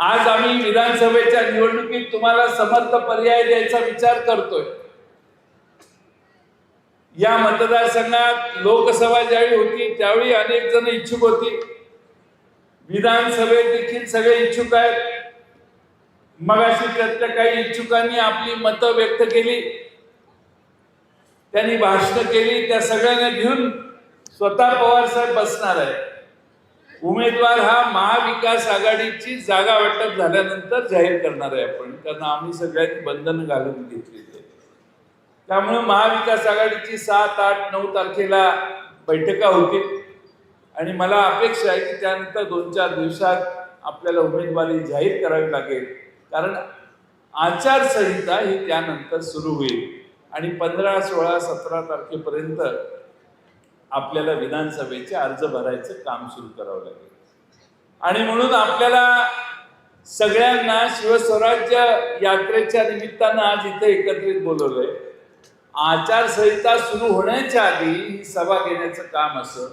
आज आम्ही विधानसभेच्या निवडणुकीत तुम्हाला समर्थ पर्याय द्यायचा विचार करतोय. या मतदारसंघात लोकसभा ज्यावेळी होती त्यावेळी अनेक जण इच्छुक होती. विधानसभेत देखील सगळे इच्छुक आहेत. मगाशी त्यातल्या काही इच्छुकांनी आपली मतं व्यक्त केली. त्यांनी भाषण केली. त्या सगळ्यांना घेऊन स्वतः पवार साहेब बसणार आहे उमेदवार हा महाविकास आघाडीची जागा वाटप झाल्यानंतर जाहीर करणार आहे आपण. कारण आम्ही सगळ्यांनी बंधन घालून घेतली त्यामुळे महाविकास आघाडीची सात आठ नऊ तारखेला बैठका होतील. आणि मला अपेक्षा आहे की त्यानंतर दोन चार दिवसात आपल्याला उमेदवारी जाहीर करावी लागेल. कारण आचारसंहिता ही त्यानंतर सुरू होईल. आणि पंधरा सोळा सतरा तारखेपर्यंत आपल्याला विधानसभेचे अर्ज भरायचं काम सुरू करावं लागेल. आणि म्हणून आपल्याला सगळ्यांना शिवस्वराज्य यात्रेच्या निमित्तानं आज इथे एकत्रित बोलवलंय. आचारसंहिता सुरू होण्याच्या आधी ही सभा घेण्याचं काम असं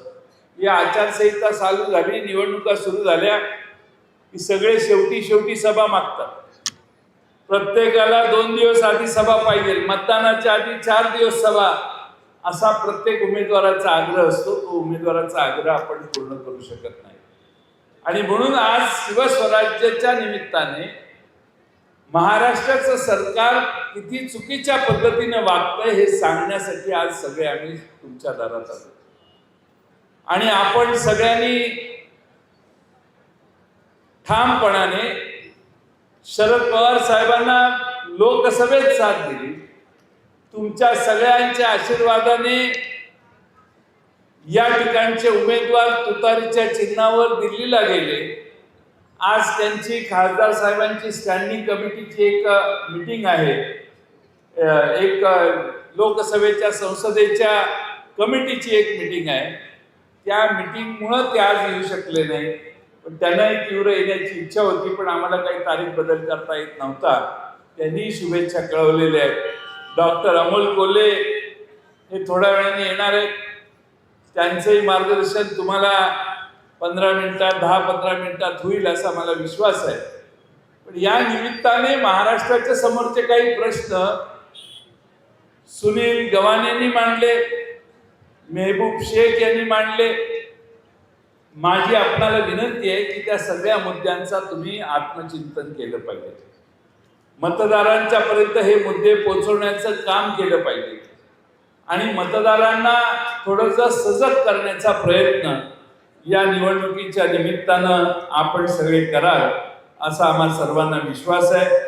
ही आचारसंहिता चालू झाली निवडणुका सुरू झाल्या की सगळे शेवटी शेवटी सभा मागतात. प्रत्येकाला दोन दिवस आधी सभा पाहिजे मतदानाच्या आधी चार दिवस सभा असा प्रत्येक उमेदवाराचा आग्रह असतो तो उमेदवाराचा आग्रह आपण पूर्ण करू शकत नाही. आणि म्हणून आज शिवस्वराज्याच्या निमित्ताने महाराष्ट्राचं सरकार किती चुकीच्या पद्धतीने वागतंय हे सांगण्यासाठी आज सगळे आम्ही तुमच्या दारात आलो. आणि आपण सगळ्यांनी ठामपणाने शरद पवार साहेबांना लोकसभेत साथ दिली. तुमच्या सगळ्यांच्या आशीर्वादाने या ठिकाणचे उमेदवार तुतारीच्या चिन्हावर दिल्लीला गेले. आज त्यांची खासदार साहेबांची स्टँडिंग कमिटीची एक मिटिंग आहे. एक लोकसभेच्या संसदेच्या कमिटीची एक मिटिंग आहे. त्या मिटिंगमुळं ते आज येऊ शकले नाही. पण त्यांनाही तीव्र येण्याची इच्छा होती पण आम्हाला काही तारीख बदल करता येत नव्हता. त्यांनी शुभेच्छा कळवलेल्या आहेत. डॉक्टर अमोल कोल्हे हे थोड्या वेळाने येणार आहेत. त्यांचंही मार्गदर्शन तुम्हाला पंधरा मिनिटात दहा पंधरा मिनिटात होईल असा मला विश्वास आहे. पण या निमित्ताने महाराष्ट्राच्या समोरचे काही प्रश्न सुनील गवानेंनी यांनी मांडले मेहबूब शेख यांनी मांडले. माझी आपणाला विनंती आहे की त्या सगळ्या मुद्द्यांचा तुम्ही आत्मचिंतन केलं पाहिजे. मतदारांच्या पर्यंत हे मुद्दे पोहोचवण्याचं काम केलं पाहिजे. आणि मतदारांना थोडस सजग करण्याचा प्रयत्न या निवडणुकीच्या निमित्तानं आपण सगळे कराल असा आम्हा सर्वांना विश्वास आहे.